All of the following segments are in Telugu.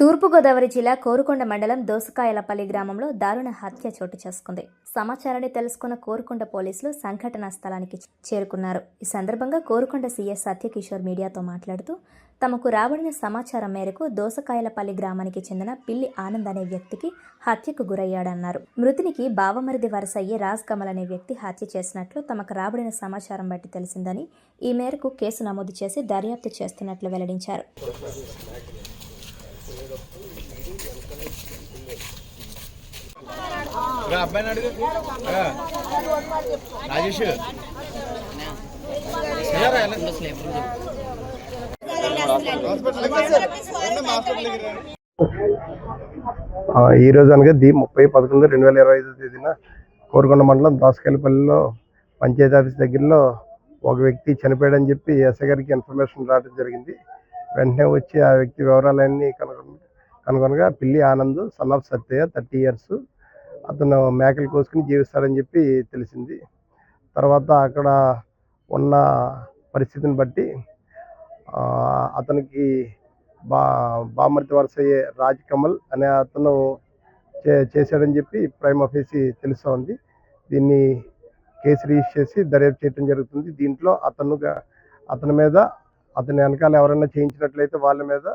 తూర్పుగోదావరి జిల్లా కోరుకొండ మండలం దోసకాయలపల్లి గ్రామంలో దారుణ హత్య చోటు చేసుకుంది. సమాచారాన్ని తెలుసుకున్న కోరుకొండ పోలీసులు సంఘటనా స్థలానికి చేరుకున్నారు. ఈ సందర్భంగా కోరుకొండ సీఎస్ సత్యకిషోర్ మీడియాతో మాట్లాడుతూ తమకు రాబడిన సమాచారం మేరకు దోసకాయలపల్లి గ్రామానికి చెందిన పిల్లి ఆనంద్ అనే వ్యక్తికి హత్యకు గురయ్యాడన్నారు. మృతునికి బావమరిది వరుస అయ్యే రాజ్ కమల్ అనే వ్యక్తి హత్య చేసినట్లు తమకు రాబడిన సమాచారం బట్టి తెలిసిందని ఈ మేరకు కేసు నమోదు చేసి దర్యాప్తు చేస్తున్నట్లు వెల్లడించారు. అబ్బాయిని అడుగు. రాజేష్. ఈ రోజు అనగా ది ముప్పై పదకొండు రెండు వేల ఇరవై ఐదు తేదీన కోరుకొండ మండలం దోసకాయలపల్లిలో పంచాయతీ ఆఫీస్ దగ్గరలో ఒక వ్యక్తి చనిపోయాడని చెప్పి ఎస్ఐ గారికి ఇన్ఫర్మేషన్ రావడం జరిగింది. వెంటనే వచ్చి ఆ వ్యక్తి వివరాలన్నీ కనుగొన కనుగొనగా Pilli Anand son of Satya thirty years అతను మేకలు కోసుకుని జీవిస్తాడని చెప్పి తెలిసింది. తర్వాత అక్కడ ఉన్న పరిస్థితిని బట్టి అతనికి బా బామర్తి వరసయ్యే అయ్యే రాజ్ కమల్ అనే అతను చే చేశాడని చెప్పి ప్రైమ్ ఆఫీసి తెలుస్తూ ఉంది. దీన్ని కేసు రిజిస్టర్ చేసి దర్యాప్తు చేయడం జరుగుతుంది. దీంట్లో అతను అతని మీద అతని వెనకాల ఎవరైనా చేయించినట్లయితే వాళ్ళ మీద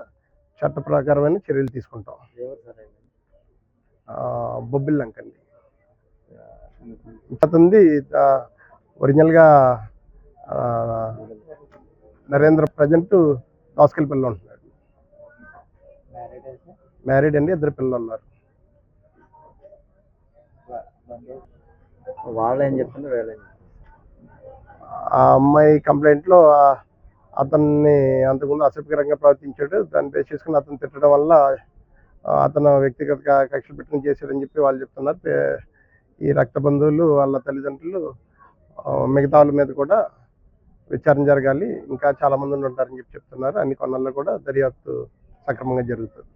చట్ట ప్రకారమైన చర్యలు తీసుకుంటాం. బొబ్బిల్ లంకండి అతనిది ఆ, ఒరిజినల్గా నరేంద్ర ప్రజెంట్ దోసకల్పల్లిలో ఉంటున్నాడు మ్యారీడ్ అండి ఇద్దరు పిల్లలు ఉన్నారు. వాళ్ళు ఏం చెప్తున్నారు ఆ అమ్మాయి కంప్లైంట్లో ఆ అతన్ని అంతకుముందు అసభ్యకరంగా ప్రవర్తించాడు. దాన్ని బేస్ చేసుకుని అతను తిట్టడం వల్ల అతను వ్యక్తిగత కక్షలు పెట్టుకుని చేశాడని చెప్పి వాళ్ళు చెప్తున్నారు. ఈ రక్త బంధువులు వాళ్ళ తల్లిదండ్రులు మిగతా వాళ్ళ మీద కూడా విచారణ జరగాలి. ఇంకా చాలా మంది ఉంటారని చెప్పి చెప్తున్నారు. అన్ని కొనల్లో కూడా దర్యాప్తు సక్రమంగా జరుగుతుంది.